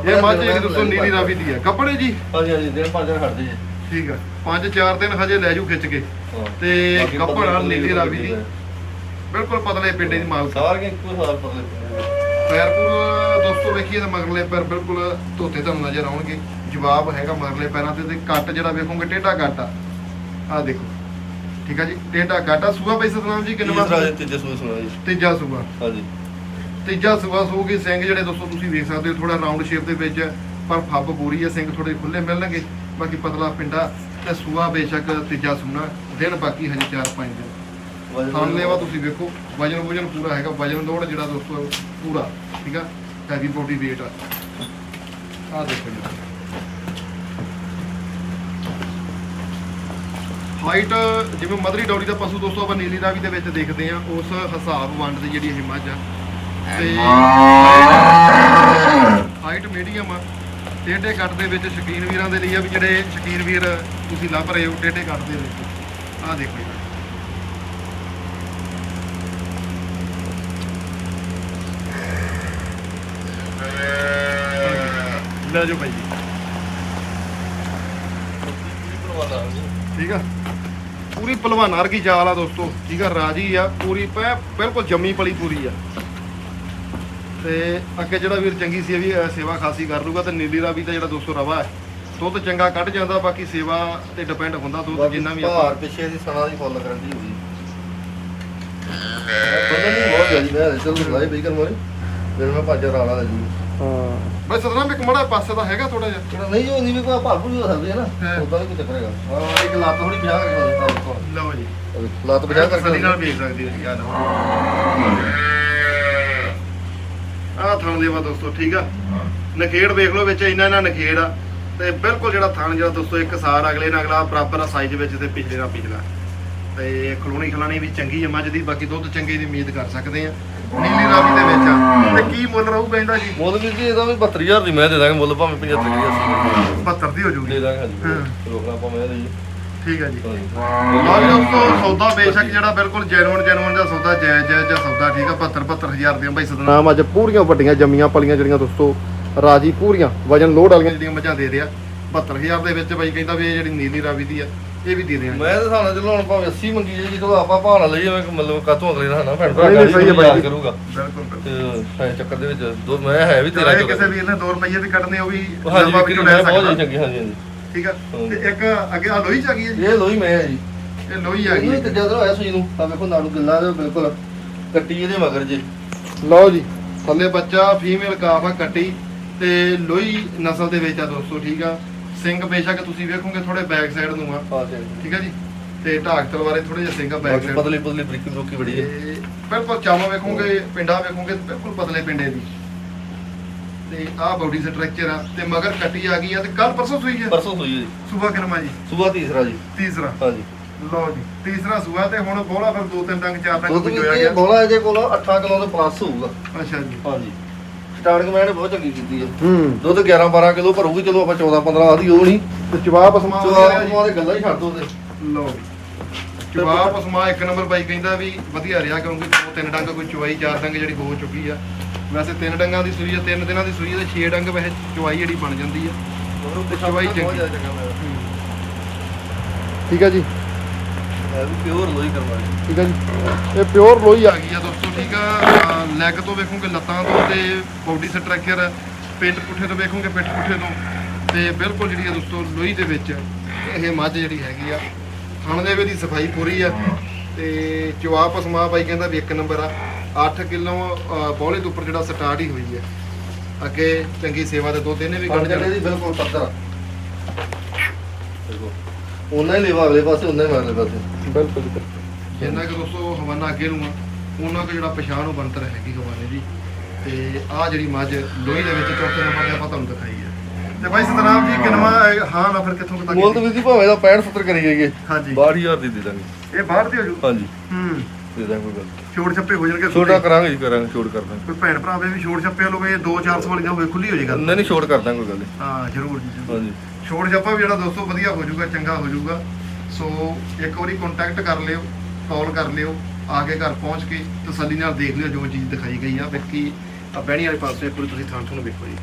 ਇਹ ਮੱਝ ਜਿਹੜੀ ਦੋਸਤੋ ਨੀਲੀ ਰਾਵੀ ਦੀ ਆ। ਕੱਪੜੇ ਜੀ? ਹਾਂਜੀ ਹਾਂਜੀ ਦਿਨ ਪੰਜ ਦਿਨ ਖੜਦੇ ਜੀ। ਠੀਕ ਆ। ਪੰਜ ਚਾਰ ਦਿਨ ਹਜੇ ਲੈ ਜੂ ਖਿੱਚ ਕੇ। ਹਾਂ। ਤੇ ਕੱਪੜ ਨਾਲ ਰਾਵੀ ਦੀ। ਬਿਲਕੁਲ ਪਤਲੇ ਪਿੰਡੇ ਦੀ ਮਾਲਕ। ਸਾਰ ਕੇ ਇੱਕੋ ਸਾਰ ਪਤਲੇ ਪੈਰਪੁਰ ਦੋਸਤੋ ਵੇਖੀਏ ਤਾਂ ਮਗਰਲੇ ਪੈਰ ਬਿਲਕੁਲ ਧੋਤੇ ਤੁਹਾਨੂੰ ਨਜ਼ਰ ਆਉਣਗੇ। ਜਵਾਬ ਹੈਗਾ ਮਗਰਲੇ ਪੈਰਾਂ ਤੇ ਤੇ ਕੱਟ ਜਿਹੜਾ ਵੇਖੋਗੇ ਟੇਢਾ ਕੱਟ ਆ। ਆ ਦੇਖੋ। ਠੀਕ ਆ ਜੀ? ਟੇਢਾ ਕੱਟ ਸੂਆ ਬਈ ਸਤਨਾਮ ਜੀ ਕਿੰਨਾ ਤੀਸਰਾ ਜੀ ਤੀਜੇ ਸੂਏ ਸੁਣਾ ਜੀ। ਤੀਜਾ ਸੂਆ। ਹਾਂਜੀ। ਤੀਜਾ ਸੂਆ ਸੂਗੀ ਸਿੰਘ ਜਿਹੜੇ ਦੋਸਤੋ ਤੁਸੀਂ ਵੇਖ ਸਕਦੇ ਹੋ ਥੋੜਾ ਰਾਉਂਡ ਸ਼ੇਪ ਦੇ ਵਿੱਚ ਪਰ ਫੱਬ ਪੂਰੀ ਹੈ ਸਿੰਘ ਥੋੜੇ ਖੁੱਲੇ ਮਿਲਣਗੇ ਬਾਕੀ ਪਤਲਾ ਪਿੰਡਾ ਤੇ ਸੂਆ ਬੇਸ਼ੱਕ ਤੀਜਾ ਸੂਣਾ ਦਿਨ ਬਾਕੀ ਹਜੇ 4-5 ਦਿਨ। ਥਣ ਲੈਵਾ ਤੁਸੀਂ ਵੇਖੋ ਵਜਨ ਵਜਨ ਪੂਰਾ ਹੈਗਾ ਵਜਨ ਲੋਡ ਜਿਹੜਾ ਦੋਸਤੋ ਪੂਰਾ ਠੀਕ ਆ? ਹੈਵੀ ਬੋਡੀ weight ਆ। ਆ ਦੇਖੋ ਜੀ। ਹਾਈਟ ਜਿਵੇਂ ਮਦਰੀ ਡੌਰੀ ਦਾ ਪਸ਼ੂ ਦੋਸਤੋ ਆਪਾਂ ਨੀਲੀ ਰਾਵੀ ਦੇ ਵਿੱਚ ਦੇਖਦੇ ਆ ਉਸ ਹਿਸਾਬ ਵੰਡ ਦੀ ਜਿਹੜੀ ਇਹ ਮੱਝ ਆ। ਤੇ ਹਾਈਟ ਮੀਡੀਅਮ ਆ। ਟੇਢੇ ਕੱਟ ਦੇ ਵਿੱਚ ਸ਼ਕੀਨ ਵੀਰਾਂ ਦੇ ਲਈ ਆ ਵੀ ਜਿਹੜੇ ਸ਼ਕੀਨ ਵੀਰ ਤੁਸੀਂ ਲੱਭ ਰਹੇ ਹੋ ਟੇਢੇ ਕੱਟ ਦੇ ਵਿੱਚ। ਆ ਦੇਖੋ ਜੀ। ਲੈ ਜਾਓ ਭਾਈ ਜੀ। ਠੀਕ ਆ? ਪੂਰੀ ਪਹਿਲਵਾਨ ਵਰਗੀ ਚਾਲ ਆ ਦੋਸਤੋ ਠੀਕ ਆ ਰਾਜੀ ਆ ਪੂਰੀ ਪੈ ਬਿਲਕੁਲ ਜੰਮੀ ਪਲੀ ਪੂਰੀ ਆ। ਤੇ ਅੱਗੇ ਜਿਹੜਾ ਵੀਰ ਚੰਗੀ ਸੀ ਵੀ ਸੇਵਾ ਖਾਸੀ ਕਰ ਲੂਗਾ ਤੇ ਨੀਲੀ ਦਾ ਵੀ ਤਾਂ ਜਿਹੜਾ ਦੋਸਤੋ ਰਵਾ ਹੈ ਦੁੱਧ ਚੰਗਾ ਕੱਢ ਜਾਂਦਾ ਬਾਕੀ ਸੇਵਾ ਤੇ ਡਿਪੈਂਡ ਹੁੰਦਾ ਦੁੱਧ ਜਿੰਨਾ ਵੀ ਆਪਾਂ ਭਾਰ ਪਿੱਛੇ ਦੀ ਸਣਾ ਦੀ ਫੁੱਲ ਗਰੰਟੀ ਹੋਈ। ਬੰਦੇ ਨਹੀਂ ਬਹੁਤ ਜਲਦੀ ਮੈਂ ਚਲੋ ਲਾਈ ਬਈ ਕਰ ਮੋਰੇ ਫਿਰ ਮੈਂ ਭੱਜ ਰਾਣਾ ਲੈ ਜੂ ਹਾਂ। ਬਸ ਸਤਨਾਮ ਇੱਕ ਮੜਾ ਪਾਸੇ ਦਾ ਹੈਗਾ ਥੋੜਾ ਜਿਹਾ। ਨਹੀਂ ਜੋ ਨਹੀਂ ਵੀ ਕੋਈ ਭਾਰ ਭੂਰ ਹੋ ਸਕਦੀ ਹੈ। ਨਾ ਉਦਾਂ ਨਹੀਂ ਕੋਈ ਚੱਕਰ ਹੈਗਾ। ਹਾਂ ਇੱਕ ਲੱਤ ਥੋੜੀ 50 ਕਰਕੇ ਹੁੰਦਾ ਲਓ ਜੀ। ਲੱਤ 50 ਕਰਕੇ ਸਦੀ ਨਾਲ ਵੇਖ ਸਕਦੇ ਹੋ ਗੱਲ। ਆਹ ਥਣ ਦੇਵਾ ਦੋਸਤੋ ਠੀਕ ਆ? ਨਖੇੜ ਵੇਖ ਲਓ ਵਿੱਚ ਇੰਨਾ ਇਹਨਾਂ ਨਖੇੜ ਆ। ਤੇ ਬਿਲਕੁਲ ਜਿਹੜਾ ਥਣ ਜਿਹੜਾ ਦੋਸਤੋ ਇੱਕ ਸਾਰ ਅਗਲੇ ਨਾਲ ਅਗਲਾ ਬਰਾਬਰ ਆ ਸਾਈਜ਼ ਵਿੱਚ ਤੇ ਪਿਛਲੇ ਨਾਲ ਪਿਛਲਾ। ਤੇ ਖਲੋਣੀ ਖਲਾਣੀ ਵੀ ਚੰਗੀ ਹੈ ਮੱਝ ਦੀ ਬਾਕੀ ਦੁੱਧ ਚੰਗੇ ਦੀ ਉਮੀਦ ਕਰ ਸਕਦੇ ਆ। ਨੀਲੀ ਰਾਵੀ ਦੇ ਵਿੱਚ ਆ। ਤੇ ਕੀ ਮੁੱਲ ਰਹੂਗਾ ਇਹਦਾ ਜੀ? ਮੁੱਲ ਵੀ ਜੀ ਇਹਦਾ ਵੀ 72000 ਦੀ ਮੈਂ ਦੇ ਦਾਂਗਾ ਮੁੱਲ ਭਾਵੇਂ 75 ਦੀ। ਅਸੀਂ 72 ਦੀ ਹੋ ਦੇ ਜਾਊਗੀ ਦਾਂਗੇ ਹਾਂਜੀ ਹਾਂ। ਰੋਕਣਾ ਭਾਵੇਂ ਦੇ ਠੀਕ ਹੈ ਜੀ। ਲਓ ਜੀ ਦੋਸਤੋ ਸੌਦਾ ਬੇਸ਼ੱਕ ਜਿਹੜਾ ਬਿਲਕੁਲ ਜੈਨੂਨ ਜੈਨੂਨ ਦਾ ਸੌਦਾ ਜਾਇਜ਼ ਜਾਇਜ਼ ਦਾ ਸੌਦਾ ਠੀਕ ਆ 72 72000 ਦੀਆਂ ਬਾਈ ਸਤਨਾਮ ਅੱਜ ਪੂਰੀਆਂ ਵੱਡੀਆਂ ਜੰਮੀਆਂ ਪਲੀਆਂ ਜਿਹੜੀਆਂ ਦੋਸਤੋ ਰਾਜੀ ਪੂਰੀਆਂ ਵਜਨ ਲੋਡ ਵਾਲੀਆਂ ਜਿਹੜੀਆਂ ਮੱਝਾਂ ਦੇ ਦਿਆ 72000 ਦੇ ਵਿੱਚ ਬਾਈ ਕਹਿੰਦਾ ਵੀ ਇਹ ਜਿਹੜੀ ਨੀਲੀ ਰਾਵੀ ਦੀ ਆ ਇਹ ਵੀ ਦੇ ਦਿਆਂਗੇ ਮੈਂ ਤਾਂ ਸਾਨਾ ਚਲੋ ਹੁਣ ਭਾਵੇਂ 80 ਮੰਗੀ ਜੇ ਜਦੋਂ ਆਪਾਂ ਭਾਣਾ ਲਈਏ ਮੈਂ ਮਤਲਬ ਕਾਤੋਂ ਅਗਲੇ ਦਾ ਹਨਾ ਭੈਣ ਭਰਾ ਨਹੀਂ, ਨਹੀਂ, ਸਹੀ ਹੈ ਬਾਈ ਜੀ। ਕਰੂਗਾ। ਬਿਲਕੁਲ ਬਿਲਕੁਲ। ਤੇ ਐ ਚੱਕਰ ਦੇ ਵਿੱਚ ਦੋ ਮੈਂ ਹੈ ਵੀ ਤੇਰਾ ਚਾਹੇ ਕਿਸੇ ਵੀਰ ਨੇ 2 ਰੁਪਏ ਵੀ ਕੱਢਨੇ ਉਹ ਵੀ ਹਾਂਜੀ ਲੰਬਾ ਵਿਕਰੀ ਵਿੱਚੋਂ ਮੈਂ ਲੈ ਬਹੁਤ ਸਕਦਾ। ਚੰਗੀ ਹਾਂਜੀ ਹਾਂਜੀ। ਠੀਕ ਆ? ਤੇ ਇੱਕ ਅੱਗੇ ਆ ਲੋਈ ਚ ਆ ਗਈ ਹੈ ਜੀ ਇਹ ਲੋਈ ਮੈਂ ਹੈ ਜੀ। ਇਹ ਲੋਈ ਆ ਇਹਨੂੰ ਗਈ ਤੇ ਜਦੋਂ ਹੋਇਆ ਸੂਈ ਨੂੰ। ਆ ਵੇਖੋ ਨਾੜੂ ਗਿੱਲਾ ਤੇ ਬਿਲਕੁਲ ਕੱਟੀ ਇਹਦੇ ਮਗਰ ਜੇ। ਲਓ ਜੀ ਥੱਲੇ ਬੱਚਾ ਫੀਮੇਲ ਕਾਫ ਆ ਕੱਟੀ। ਤੇ ਲੋਈ ਨਸਲ ਦੇ ਵਿੱਚ ਆ ਦੋਸਤੋ ਠੀਕ ਆ? ਸਿੰਘ ਬੇਸ਼ੱਕ ਤੁਸੀਂ ਵੇਖੋਗੇ ਥੋੜੇ ਬੈਕ ਸਾਈਡ ਨੂੰ ਆ। ਹਾਂ ਜੀ ਠੀਕ ਆ ਜੀ? ਤੇ ਢਾਕ ਤਲਵਾਰੇ ਥੋੜੇ ਜਿਹਾ ਸਿੰਘ ਆ ਬੈਕ ਸਾਈਡ ਪਤਲੀ ਪਤਲੀ ਬਰੀਕੀ ਬਰੂਕੀ ਬੜੀ ਹੈ ਬਿਲਕੁਲ ਚਾਵਾ ਵੇਖੋਗੇ ਪਿੰਡਾ ਵੇਖੋਗੇ ਤੇ ਬਿਲਕੁਲ ਪਤਲੇ ਪਿੰਡੇ ਦੀ। ਤੇ ਆਹ ਬਾਡੀ ਸਟਰਕਚਰ ਆ ਤੇ ਮਗਰ ਕੱਟੀ ਆ ਗਈ ਆ ਤੇ ਕੱਲ ਪਰਸੋਂ ਸੂਈ ਆ? ਪਰਸੋਂ ਸੂਈ ਹੈ ਜੀ। ਸੂਬਾ ਕਿਨਮਾ ਜੀ। ਸੂਆ ਤੀਸਰਾ ਜੀ। ਤੀਸਰਾ। ਹਾਂ ਜੀ ਲਓ ਜੀ ਤੀਸਰਾ ਸੂਆ ਤੇ ਹੁਣ ਬੋਲਾ ਫਿਰ ਦੋ ਤਿੰਨ ਡੰਗ ਚਾਰ ਡੰਗ ਦੁੱਧ ਕੋਈ ਵੀ ਹੋਇਆ ਇਹ ਗਿਆ। ਬੋਲਾ ਇਹਦੇ ਕੋਲ 8 ਕਿਲੋ ਤੋਂ ਪਲੱਸ ਹੋਊਗਾ। ਅੱਛਾ ਜੀ। ਹਾਂ ਜੀ ਸਟਾਰਟਿੰਗ ਮੈਂ ਇਹਨੇ ਬਹੁਤ ਚੰਗੀ ਕੀਤੀ ਹੈ ਹੂੰ। ਦੁੱਧ 11 12 ਕਿਲੋ ਭਰੂਗੀ ਚਲੋ ਆਪਾਂ 14 15 ਆਦੀ ਉਹ ਨਹੀਂ ਤੇ ਜਵਾਬ ਅਸਮਾ ਚਵਾ ਦੇ ਗੱਲਾਂ ਹੀ ਛੱਡ ਦੋ ਤੇ। ਲਓ ਜਵਾਬ ਅਸਮਾ ਇੱਕ ਨੰਬਰ ਬਾਈ ਕਹਿੰਦਾ ਵੀ ਵਧੀਆ ਰਿਹਾ ਕਿਉਂਕਿ ਦੋ ਤਿੰਨ ਡੰਗ ਕੋਈ ਚੁਆਈ ਚਾਰ ਡੰਗ ਜਿਹੜੀ ਹੋ ਚੁੱਕੀ ਆ। ਵੈਸੇ ਤਿੰਨ ਡੰਗਾਂ ਦੀ ਸੂਈ ਆ ਤਿੰਨ ਦਿਨਾਂ ਦੀ ਸੂਈ ਆ ਤੇ 6 ਡੰਗ ਵੈਸੇ ਚੁਆਈ ਜਿਹੜੀ ਬਣ ਜਾਂਦੀ ਆ। ਤੇ ਚਵਾਈ ਚੰਗੀ। ਠੀਕ ਆ ਜੀ। ਹੈ ਵੀ ਪਿਓਰ ਲੋਈ ਕਰਵਾ ਠੀਕ ਆ ਜੀ। ਇਹ ਪਿਓਰ ਲੋਈ ਆ ਗਈ ਆ ਦੋਸਤੋ ਠੀਕ ਆ। ਲੈਗ ਤੋਂ ਵੇਖੋਗੇ ਲੱਤਾਂ ਤੋਂ ਤੇ ਬਾਡੀ ਸਟਰਕਚਰ ਪਿੰਡ ਪੁੱਠੇ ਤੋਂ ਵੇਖੋਗੇ ਪਿੱਠ ਪੁੱਠੇ ਤੋਂ। ਤੇ ਬਿਲਕੁਲ ਜਿਹੜੀ ਆ ਦੋਸਤੋ ਲੋਈ ਦੇ ਵਿੱਚ ਇਹ ਮੱਝ ਜਿਹੜੀ ਹੈਗੀ ਆ ਥਣ ਦੇ ਦੀ ਸਫ਼ਾਈ ਪੂਰੀ ਆ। ਤੇ ਚਵਾ ਪਸਮਾ ਬਾਈ ਕਹਿੰਦਾ ਵੀ ਇੱਕ ਨੰਬਰ ਆ। 8 ਕਿਲੋ ਬੋਲੇ ਦੇ ਉੱਪਰ ਜਿਹੜਾ ਸਟਾਰਟ ਹੀ ਹੋਈ ਹੈ। ਅੱਗੇ ਚੰਗੀ ਸੇਵਾ ਦੇ ਦੁੱਧ ਇਹਨੇ ਵੀ ਕੱਢ ਜਾਣਾ ਦੀ ਬਿਲਕੁਲ ਪੱਧਰ। ਉਹਨਾਂ ਹੀ ਲੇਵਾ ਅਗਲੇ ਪਾਸੇ ਉਹਨਾਂ ਹੀ ਮਗਲੇ ਪਾਸੇ ਬਿਲਕੁਲ ਜਿੰਨਾ ਕਿ ਦੋਸਤੋ ਹਵਾਨਾ ਅੱਗੇ ਨੂੰ ਆ ਉਹਨਾਂ ਕੋ ਜਿਹੜਾ ਪਛਾਣ ਉਹ ਬੰਤਰ ਹੈਗੀ ਹਵਾਨੇ ਦੀ। ਤੇ ਆ ਜਿਹੜੀ ਮੱਝ ਲੋਹੀ ਦੇ ਵਿੱਚ ਚੌਥੇ ਨੰਬਰ ਤੇ ਆਪਾਂ ਤੁਹਾਨੂੰ ਦਿਖਾਈ ਹੈ। ਤੇ ਭਾਈ ਸਤਨਾਮ ਜੀ ਕਿਨਵਾ ਹਾਂ ਨਾ ਫਿਰ ਕਿੱਥੋਂ ਪਤਾ ਮੁੱਲ ਤਾਂ ਜੀ ਭਾਵੇਂ ਦਾ 65 70 ਕਰੀ ਜਾਈਏ। ਹਾਂਜੀ। 62000 ਦੀ ਦੇ ਦਾਂਗੇ। ਇਹ ਬਾਹਰ ਦੀ ਹੋ ਜੂ? ਹਾਂਜੀ। ਹੂੰ। ਦੇ ਦਾਂਗੇ ਕੋਈ ਗੱਲ ਛੋੜ ਛੱਪੇ ਹੋ ਜਾਣਗੇ ਛੋਟਾ ਛੋਟਾ ਕਰਾਂਗੇ ਜੀ ਕਰਾਂਗੇ ਛੋਟ ਕਰ ਦਾਂਗੇ। ਕੋਈ ਭੈਣ ਭਰਾਵੇ ਵੀ ਛੋੜ ਛੱਪੇ ਲੋਗੇ 2-400 ਵਾਲੀਆਂ ਹੋਵੇ ਖੁੱਲੀ ਹੋ ਜਾਏਗਾ ਨਹੀਂ ਨਹੀਂ ਛੋਟ ਕਰ ਦਾਂਗੇ ਕੋਈ ਗੱਲ ਨਹੀਂ। ਹਾਂ ਜ਼ਰੂਰ ਜੀ ਜ਼ਰੂਰ। ਹਾਂਜੀ। ਛੋੜ ਛੱਪਾ ਵੀ ਜਿਹੜਾ ਦੋਸਤੋ ਵਧੀਆ ਹੋ ਜਾਊਗਾ ਚੰਗਾ ਹੋ ਜਾਊਗਾ। ਸੋ ਇੱਕ ਵਾਰੀ ਕੰਟੈਕਟ ਕਰ ਲਿਓ ਕਾਲ ਕਰ ਲਿਓ ਆ ਕੇ ਘਰ ਪਹੁੰਚ ਕੇ ਤਸੱਲੀ ਨਾਲ ਦੇਖ ਲਿਓ ਜੋ ਚੀਜ਼ ਦਿਖਾਈ ਗਈ ਆ। ਬਾਕੀ ਆ ਬਹਿਣੀ ਵਾਲੇ ਪਾਸੇ ਇੱਕ ਵਾਰੀ ਤੁਸੀਂ ਥਾਂ ਤੁਹਾਨੂੰ ਵੇਖੋ ਜੀ।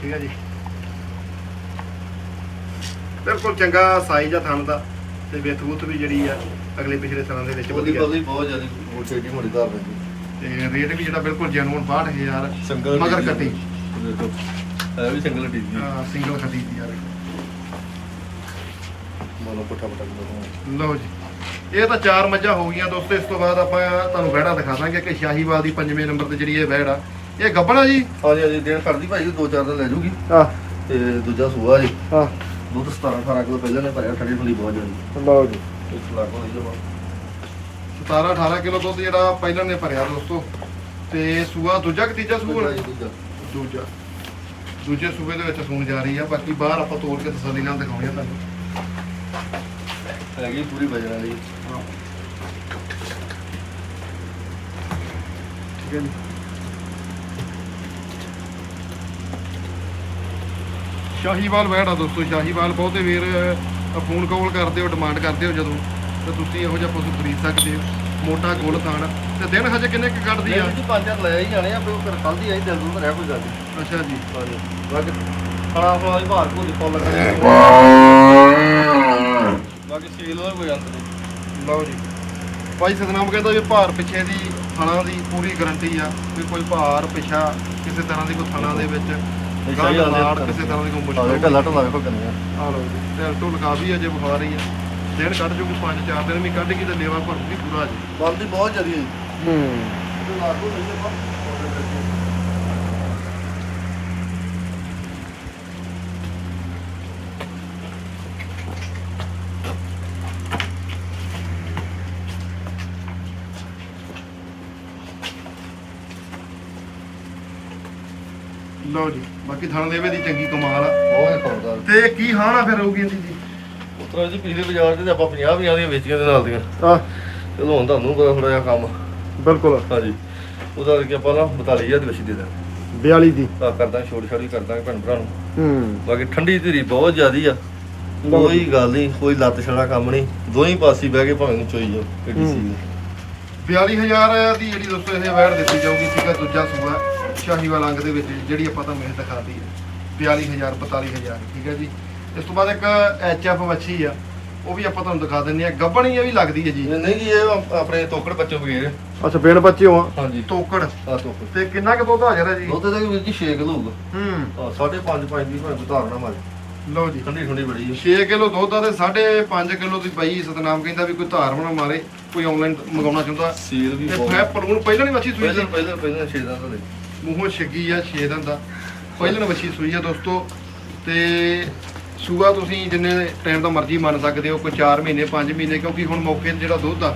ਠੀਕ ਹੈ ਜੀ। ਬਿਲਕੁਲ ਚੰਗਾ ਸਾਈਜ਼ ਆ ਥਣ ਦਾ। ਤੇ ਬੇਥੂਤ ਵੀ ਜਿਹੜੀ ਆ ਅਗਲੇ ਪਿਛਲੇ ਸਾਲਾਂ ਦੇ ਵਿੱਚ ਉਹਦੀ ਵਧੀਆ। ਬਦਲੀ ਬਹੁਤ ਜ਼ਿਆਦਾ ਉਹ ਛੇਟੀ ਮੋੜੀ ਧਾਰ ਲੈਂਦੀ ਤੇ ਰੇਟ ਵੀ ਜਿਹੜਾ ਬਿਲਕੁਲ ਜੈਨੂਨ 62000 ਸਿੰਗਲ ਮਗਰ ਕੱਟੀ। ਦੇਖੋ ਇਹ ਵੀ ਸਿੰਗਲ ਟੀ ਜੀ ਸਿੰਗਲ ਖੱਡੀ ਦੀ ਯਾਰ। ਮਨੋ ਪੁੱਠਾ ਪੁੱਠਾ ਕਰੋ ਲਓ ਜੀ। ਇਹ ਤਾਂ ਚਾਰ ਮੱਝਾਂ ਹੋ ਗਈਆਂ ਦੋਸਤੋ ਇਸ ਤੋਂ ਬਾਅਦ ਆਪਾਂ ਤੁਹਾਨੂੰ ਵਹਿੜਾ ਦਿਖਾ ਦਾਂਗੇ ਕਿ ਸ਼ਾਹੀਵਾਲ ਦੀ ਪੰਜਵੇਂ ਨੰਬਰ ਤੇ ਜਿਹੜੀ ਇਹ ਵਹਿੜ ਆ ਇਹ ਗੱਬਣਾ ਜੀ? ਹਾਂਜੀ ਹਾਂਜੀ ਦੇਣ ਕਰਦੀ ਭਾਈ ਦੋ ਚਾਰ ਦਿਨ ਲੈ ਜੂਗੀ। ਆ ਤੇ ਦੂਜਾ ਸੂਆ ਜੀ। ਆ ਦੁੱਧ 17 18 ਕਿਲੋ ਪਹਿਲਾਂ ਨੇ ਭਰਿਆ ਠੰਡੀ ਠੰਡੀ ਬਹੁਤ ਜਾਂਦੀ ਲਓ ਜੀ। ਇਸ ਲੱਗ ਹੋਈ ਜਮਾ। 17 18 ਕਿਲੋ ਦੁੱਧ ਜਿਹੜਾ ਪਹਿਲਾਂ ਨੇ ਭਰਿਆ ਦੋਸਤੋ ਤੇ ਸੂਆ ਦੂਜਾ ਕਿ ਤੀਜਾ ਸੂਆ? ਹੋਣਾ? ਦੂਜਾ। ਦੂਜੇ। ਸੂਬੇ ਦੇ ਵਿੱਚ ਸੂਣ ਜਾ ਰਹੀ ਆ ਬਾਕੀ ਬਾਹਰ ਆਪਾਂ ਤੋੜ ਕੇ ਤਸੱਲੀ ਨਾਲ ਦਿਖਾਉਂਦੇ ਆ ਤੁਹਾਨੂੰ। ਹੈਗੀ ਪੂਰੀ ਵਜਣ ਵਾਲੀ। ਠੀਕ ਹੈ ਜੀ। ਸ਼ਾਹੀਵਾਲ ਵੈੜ ਆ ਦੋਸਤੋ ਸ਼ਾਹੀਵਾਲ ਬਹੁਤੇ ਵੀਰ ਫੋਨ ਕਾਲ ਕਰਦੇ ਹੋ ਡਿਮਾਂਡ ਕਰਦੇ ਹੋ ਜਦੋਂ ਤੇ ਤੁਸੀਂ ਇਹੋ ਜਿਹਾ ਪਸ਼ੂ ਖਰੀਦ ਸਕਦੇ ਹੋ ਮੋਟਾ ਗੋਲ ਥਾਣ ਤੇ ਦਿਨ ਹਜੇ ਕਿੰਨੇ ਕੁ ਕੱਢਦੀ ਆ? ਜੀ ਪੰਜ ਹਜ਼ਾਰ ਲੈ ਹੀ ਜਾਣੇ ਆ ਫਿਰ ਕੱਲ ਦੀ ਆਈ ਦਿਲ ਨੂੰ ਭਰਿਆ ਕੋਈ ਗੱਲ ਨਹੀਂ। ਅੱਛਾ ਜੀ। ਬਾਕੀ ਖਾਣਾ ਖਵਾ ਦੀ ਭਾਰ ਭੂਰ ਦੀ ਫੁੱਲ ਲੱਗਣੀ ਬਾਕੀ ਸੇਲ ਹੋਰ ਕੋਈ ਅੰਤ ਨਹੀਂ। ਲਓ ਜੀ। ਭਾਈ ਸਤਨਾਮ ਕਹਿੰਦਾ ਵੀ ਭਾਰ ਪਿੱਛੇ ਦੀ ਥਣਾ ਦੀ ਪੂਰੀ ਗਾਰੰਟੀ ਆ ਵੀ ਕੋਈ ਭਾਰ ਪਿਛਾ ਕਿਸੇ ਤਰ੍ਹਾਂ ਦੀ ਕੋਈ ਥਣਾ ਦੇ ਵਿੱਚ ਸਹੀ ਗੱਲ। ਨਾੜ ਕਿਸੇ ਤਰ੍ਹਾਂ ਦੀ ਕੋਈ ਮੁਸ਼ਕਲ ਢੱਲਾ ਢੱਲਾ ਵੇਖੋ ਕਿੰਨੇ ਆ ਆ ਲਓ ਜੀ। ਦਿਲ ਤੋਂ ਲਗਾ ਵੀ ਅਜੇ ਬੁਖਾਰ ਹੀ ਆ। ਦਿਨ ਕੱਢ ਜੂਗੀ 5-4 ਦਿਨ ਵੀ ਕੱਢ ਗਈ ਤੇ ਲੇਵਾ ਭਰ ਵੀ ਪੂਰਾ ਜੀ ਬੰਦੀ ਬਹੁਤ ਜ਼ਿਆਦੀ ਹੈ ਹੂੰ। ਜੀ ਲਾਗੂ ਨਹੀਂ ਆਪਾਂ। ਲਓ ਜੀ ਬਾਕੀ ਥਣ ਦੇਵੇ ਦੀ ਚੰਗੀ ਕਮਾਲ ਆ। ਬਹੁਤ ਖੌਰਦਾਰ ਤੇ ਕੀ ਹਾਣਾ ਫਿਰ ਹੋਊਗੀ ਇਹਦੀ ਜੀ? ਉਤਰਾ ਜੀ ਪਿਛਲੇ ਬਾਜ਼ਾਰ 'ਚ ਤੇ ਆਪਾਂ 50 50 ਦੀਆਂ ਵੇਚੀਆਂ ਦੇ ਨਾਲ ਦੀਆਂ। ਆ ਚਲੋ ਹੁਣ ਤੁਹਾਨੂੰ ਪਤਾ ਥੋੜਾ ਜਿਹਾ ਕੰਮ। ਬਿਲਕੁਲ। ਹਾਂਜੀ। ਉਹਦਾ ਕਿ ਆਪਾਂ ਨਾ 42000 ਦੀ ਵਛੀ ਦੇ ਦਾਂ 42 ਦੀ। ਆ ਕਰਦਾ ਛੋਟੀ ਛੋਟੀ ਕਰਦਾ ਭੈਣ ਭਰਾ ਨੂੰ। ਹੂੰ। ਬਾਕੀ ਠੰਡੀ ਧੀਰੀ ਬਹੁਤ ਜ਼ਿਆਦੀ ਆ। ਕੋਈ ਗੱਲ ਨਹੀਂ ਕੋਈ ਲੱਤ ਛੜਾ ਕੰਮ ਨਹੀਂ। ਦੋਹੀਂ ਪਾਸੇ ਬਹਿ ਕੇ ਭਾਵੇਂ ਨੂੰ ਚੋਈ ਜਾਓ ਕਿੱਡੀ ਹੂੰ। ਸੀ 42000 ਦੀ ਜਿਹੜੀ ਦੋਸਤੋ ਇਹ ਵੈੜ ਦਿੱਤੀ ਜਾਊਗੀ ਸੀਗਾ ਦੂਜਾ ਸੂਆ। ਸ਼ਾਹੀਵਾਲ ਅੰਗ ਦੇ ਵਿੱਚ ਜਿਹੜੀ ਆਪਾਂ ਤੁਹਾਨੂੰ ਇਹ ਦਿਖਾਤੀ ਹੈ 42000 42000 ਠੀਕ ਹੈ ਜੀ। ਇਸ ਤੋਂ ਬਾਅਦ ਇੱਕ ਐਚਐਫ ਵੱਛੀ ਆ ਉਹ ਵੀ ਆਪਾਂ ਤੁਹਾਨੂੰ ਦਿਖਾ ਦਿੰਦੇ ਆ ਗੱਬਣੀ ਇਹ ਵੀ ਲੱਗਦੀ ਹੈ ਜੀ। ਨਹੀਂ ਜੀ ਇਹ ਆਪ- ਆਪਣੇ ਤੋਕੜ ਬੱਚੋਂ ਬਗੈਰ ਅੱਛਾ ਬੇਣ ਬੱਚੇ ਹੋ ਹਾਂਜੀ। ਤੋਕੜ। ਆ ਤੋਕੜ। ਤੇ ਕਿੰਨਾ ਕੁ ਦੁੱਧ ਹਾਜ਼ਰ ਹੈ ਜੀ? ਦੁੱਧ ਦਾ ਵੀਰ ਜੀ 6 ਕਿਲੋ ਹੋਊਗਾ। ਹੂੰ। ਆ 5.5 5 ਦੀ ਭਾਵੇਂ ਧਾਰਨਾ ਮਾਰੇ। ਲਓ ਜੀ। ਠੰਡੀ ਠੰਡੀ ਬੜੀ ਹੈ 6 ਕਿਲੋ ਦੁੱਧ ਆ ਤੇ 5.5 ਕਿਲੋ ਦੀ ਬਾਈ ਸਤਨਾਮ ਕਹਿੰਦਾ ਵੀ ਕੋਈ ਧਾਰ ਬਣਾ ਮਾਰੇ ਕੋਈ ਆਨਲਾਈਨ ਮੰਗਾਉਣਾ ਚਾਹੁੰਦਾ। ਸੀਲ ਵੀ ਤੇ ਬਹੁਤ ਫੈ ਪਲੂਣ ਪਹਿਲਾਂ ਨਹੀਂ ਵੱਛੀ ਸੂਈ ਪਹਿਲਾਂ ਸੀ ਪਹਿਲਾਂ ਪਹਿਲਾਂ ਛੇ ਦਾ ਤੁਹਾਡੇ ਮੂੰਹੋਂ ਛੱਗੀ ਆ 6 ਦਿਨ ਦਾ। ਪਹਿਲਾਂ ਵੱਛੀ ਸੂਈ ਆ ਦੋਸਤੋ। ਤੇ ਸੂਆ ਤੁਸੀਂ ਜਿੰਨੇ ਟਾਈਮ ਦਾ ਮਰਜ਼ੀ ਮੰਨ ਸਕਦੇ ਹੋ ਕੋਈ 4 ਮਹੀਨੇ 5 ਮਹੀਨੇ ਕਿਉਂਕਿ ਹੁਣ ਮੌਕੇ ਤੇ ਜਿਹੜਾ ਦੁੱਧ ਆ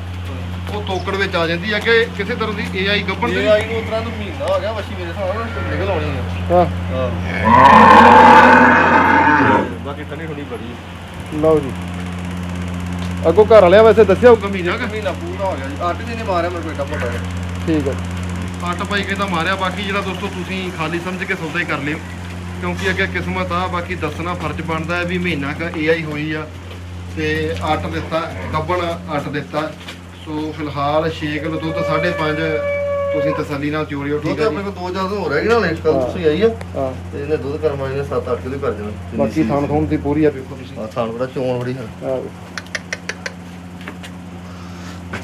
ਉਹ ਤੋਕੜ ਵਿੱਚ ਆ ਜਾਂਦੀ ਆ ਕਿ ਕਿਸੇ ਤਰ੍ਹਾਂ ਦੀ ਏਆਈ ਗੱਭਣ ਤੇ ਆਈ ਨੂੰ ਉਤਰਾਂ ਨੂੰ ਮਹੀਨਾ ਹੋ ਗਿਆ ਵਸ਼ੀ ਮੇਰੇ ਹਿਸਾਬ ਨਾਲ ਨਿਕਲ ਆਉਣੀ ਹੈ ਹਾਂ। ਹਾਂ। ਬਾਕੀ ਠੰਡੀ ਠੰਡੀ ਬੜੀ ਹੈ ਲਓ ਜੀ। ਅੱਗੋਂ ਘਰ ਵਾਲਿਆਂ ਵੈਸੇ ਦੱਸਿਆ ਹੋਊਗਾ ਮਹੀਨਾ ਕਿ? ਮਹੀਨਾ ਪੂਰਾ ਹੋ ਗਿਆ ਜੀ। ਅੱਠ ਦਿਨ ਹੀ ਮਾਰਿਆ ਮੇਰੇ ਕੋਲ ਏਡਾ ਮੋਟਾ। ਠੀਕ ਹੈ ਅੱਟ ਪਾਈ ਕਹਿੰਦਾ ਮਾਰਿਆ ਬਾਕੀ ਜਿਹੜਾ ਦੋਸਤੋ ਤੁਸੀਂ ਖਾਲੀ ਸਮਝ ਕੇ ਸੌਦਾ ਹੀ ਕਰ ਲਿਓ ਕਿਉਂਕਿ ਅੱਗੇ ਕਿਸਮਤ ਆ ਬਾਕੀ ਦੱਸਣਾ ਫਰਜ਼ ਬਣਦਾ ਹੈ ਵੀ ਮਹੀਨਾ ਕ ਏਆਈ ਹੋਈ ਆ ਤੇ ਅੱਟ ਦਿੱਤਾ ਗੱਬਣ ਅੱਟ ਦਿੱਤਾ। ਸੋ ਫਿਲਹਾਲ 6 ਕਿਲੋ ਦੁੱਧ 5.5 ਤੁਸੀਂ ਤਸੱਲੀ ਨਾਲ ਚੋਰੀਓ ਠੀਕ ਹੈ ਆਪਣੇ ਕੋਲ ਦੋ ਚਾਰ ਦਿਨ ਹੋ ਰਹਿ ਗਏ ਨਾ ਕੱਲ। ਤੁਸੀਂ ਆਈ ਆ। ਹਾਂ। ਤੇ ਇਹਨੇ ਦੁੱਧ ਕਰਮਾ ਇਹਨੇ 7-8 ਕਿਲੋ ਕਰ ਜਾਣਾ ਬਾਕੀ ਥਣ ਥਣ ਦੀ ਪੂਰੀ ਆ ਵੇਖੋ ਤੁਸੀਂ। ਆ ਥਾਣ ਬੜਾ ਚੋਣ ਬੜੀ ਹੈ।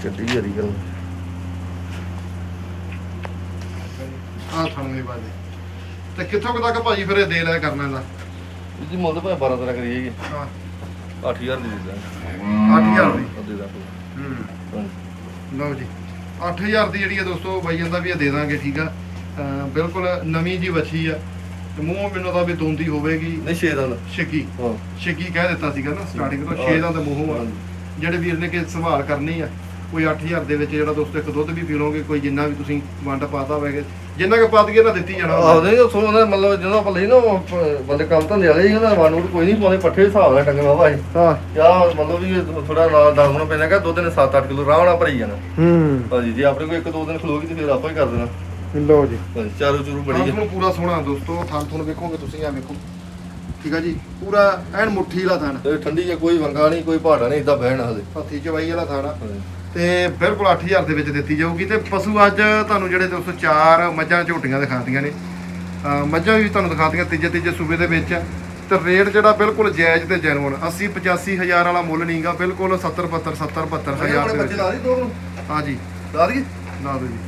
ਚੱਡੀ ਜਰੀ ਗੱਲ। ਆਹ ਥਣ ਦੇ ਬਾਦੇ ਤੇ ਕਿੱਥੋਂ ਕੁ ਤੱਕ ਭਾਜੀ ਫਿਰ ਇਹ ਦੇ ਲੈ ਕਰਨਾ ਇਹਦਾ? ਜੀ ਮੁੱਲ ਭਾਵੇਂ 12 ਤਰ੍ਹਾਂ ਕਰੀ ਜਾਈਏ। ਹਾਂ। 8000 ਦੀ ਦੇ ਦਾਂਗੇ 8000 ਦੀ? ਉਹ ਦੇ ਦਾਂਗੇ ਹੂੰ। ਹਾਂਜੀ। ਲਓ ਜੀ। 8000 ਦੀ ਜਿਹੜੀ ਹੈ ਦੋਸਤੋ ਬਾਈ ਜਾਂਦਾ ਵੀ ਇਹ ਦੇ ਦਾਂਗੇ ਠੀਕ ਆ? ਅਹ ਬਿਲਕੁਲ ਨਵੀਂ ਜੀ ਵੱਛੀ ਆ। ਤੇ ਮੂੰਹ ਮੈਨੂੰ ਤਾਂ ਵੀ ਦੋਂਦੀ ਹੋਵੇਗੀ। ਨਹੀਂ 6 ਦਾ ਛਿੱਕੀ। ਹਾਂ। ਛਿੱਕੀ ਕਹਿ ਦਿੱਤਾ ਸੀਗਾ ਨਾ ਸਟਾਰਟਿੰਗ ਤੋਂ ਹਾਂ। 6 ਦਾ ਤਾਂ ਮੂੰਹ ਆ। ਜਿਹੜੇ ਵੀਰ ਨੇ ਕਿ ਸਵਾਲ ਕਰਨੀ ਆ। ਕੋਈ 8000 ਦੇ ਵਿੱਚ ਜਿਹੜਾ ਦੋਸਤੋ ਇੱਕ ਦੁੱਧ ਵੀ ਪੀ ਲਓਗੇ ਕੋਈ ਜਿੰਨਾ ਵੀ ਤੁਸੀਂ ਵੰਡ ਪਾਤਾ ਹੋਵੇਗਾ ਜਿੰਨਾ ਕਿ ਪਾ ਦਈਏ ਨਾ ਦਿੱਤੀ ਜਾਣਾ ਆਹ ਨਹੀਂ ਉਹ ਸੋਨੇ ਮਤਲਬ ਜਦੋਂ ਆਪਾਂ ਲਈ ਨਾ ਉਹ ਪ- ਬੰਦੇ ਕੰਮ ਧੰਦੇ ਵਾਲੇ ਇਹਨਾਂ ਦਾ ਵਾਨੂਟ ਕੋਈ ਨਹੀਂ ਪਾਉਂਦੇ ਪੱਠੇ ਦੇ ਹਿਸਾਬ ਨਾਲ ਟੰਗੇ ਬਾਬਾ ਜੀ ਹਾਂ। ਕਿਆ ਮਤਲਬ ਵੀ ਥੋੜਾ ਨਾਲ ਦਾਣਾ ਪੈਂਦਾ ਕਿ ਦੁੱਧ ਨੇ 7-8 ਕਿਲੋ ਆਰਾਮ ਨਾਲ ਭਰੀ ਜਾਣਾ। ਹੂੰ। ਹਾਂਜੀ ਜੇ ਆਪਣੇ ਕੋਲ ਇੱਕ ਦੋ ਦਿਨ ਖਲੋਗੀ ਤੇ ਫਿਰ ਆਪਾਂ ਹੀ ਕਰ ਦੇਣਾ। ਲਓ ਜੀ। ਹਾਂਜੀ ਚਾਰੂ ਚੂਰੂ ਬੜੀ ਥਾਂ ਹੈ ਪੂਰਾ ਸੋਹਣਾ ਦੋਸਤੋ ਥਾਂ ਤੁਹਾਨੂੰ ਵੇਖੋਗੇ ਤੁਸੀਂ ਆ ਵੇਖੋ। ਠੀਕ ਆ ਜੀ ਪੂਰਾ ਐਨ ਮੁੱਠੀ ਵਾਲਾ ਤੇ ਠੰਡੀ ਜੇ ਕੋਈ ਵੰਗਾ ਨਹੀਂ ਕੋਈ ਪਹਾੜਾ ਨਹੀਂ ਇਦਾਂ ਬਹਿਣਾ ਹਲੇ ਹੱਥੀ ਚਵਾਈ ਵਾਲਾ ਥਾਨ ਆ। ਹਾਂਜੀ। ਤੇ ਬਿਲਕੁਲ 8000 ਦੇ ਵਿੱਚ ਦਿੱਤੀ ਜਾਊਗੀ ਤੇ ਪਸ਼ੂ ਅੱਜ ਤੁਹਾਨੂੰ ਜਿਹੜੇ ਦੋਸਤੋ ਚਾਰ ਮੱਝਾਂ ਝੋਟੀਆਂ ਦਿਖਾਤੀਆਂ ਨੇ। ਮੱਝਾਂ ਵੀ ਤੁਹਾਨੂੰ ਦਿਖਾਤੀਆਂ ਤੀਜੇ ਤੀਜੇ ਸੂਬੇ ਦੇ ਵਿੱਚ। ਤੇ ਰੇਟ ਜਿਹੜਾ ਬਿਲਕੁਲ ਜਾਇਜ਼ ਤੇ ਜੈਨੂਨ 80 85 ਹਜ਼ਾਰ ਵਾਲਾ ਮੁੱਲ ਨਹੀਂਗਾ ਬਿਲਕੁਲ 70 72 70 72 ਹਜ਼ਾਰ ਆਪਣੇ ਦੇ ਬੱਚੇ ਵਿੱਚ। ਲਾ ਦੀ ਦੋ ਹਾਂਜੀ ਲਾ ਦੀ ਲਾ ਦਿਓ ਜੀ।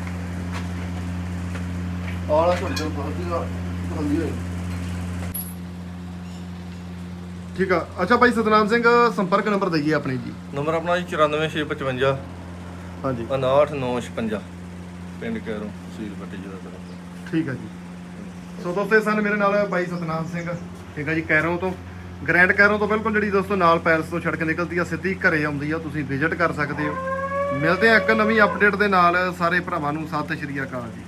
ਆਲਾ ਛੋਟੀ ਜਿਹੀ ਬਹੁਤ ਹੀ ਹਲਦੀ ਹੋਈ। ਠੀਕ ਆ। ਅੱਛਾ ਭਾਈ ਸਤਨਾਮ ਸਿੰਘ ਸੰਪਰਕ ਨੰਬਰ ਦਈਏ ਆਪਣੇ ਜੀ। ਨੰਬਰ ਆਪਣਾ ਜੀ 94655 ਹਾਂਜੀ। 59956 ਪਿੰਡ ਕੈਰੋਂ ਪੱਟੀ ਠੀਕ ਆ ਜੀ। ਸੋ ਦੋਸਤੋ ਇਹ ਸਨ ਮੇਰੇ ਨਾਲ ਬਾਈ ਸਤਨਾਮ ਸਿੰਘ ਠੀਕ ਆ ਜੀ ਕੈਰੋਂ ਤੋਂ। ਗ੍ਰੈਂਡ ਕੈਰੋਂ ਤੋਂ ਬਿਲਕੁਲ ਜਿਹੜੀ ਦੋਸਤੋ ਨਾਲ ਪੈਲਸ ਤੋਂ ਸੜਕ ਨਿਕਲਦੀ ਆ ਸਿੱਧੀ ਘਰੇ ਆਉਂਦੀ ਆ ਤੁਸੀਂ ਵਿਜ਼ਿਟ ਕਰ ਸਕਦੇ ਹੋ। ਮਿਲਦੇ ਆ ਇੱਕ ਨਵੀਂ ਅਪਡੇਟ ਦੇ ਨਾਲ ਸਾਰੇ ਭਰਾਵਾਂ ਨੂੰ ਸਤਿ ਸ਼੍ਰੀ ਅਕਾਲ ਜੀ।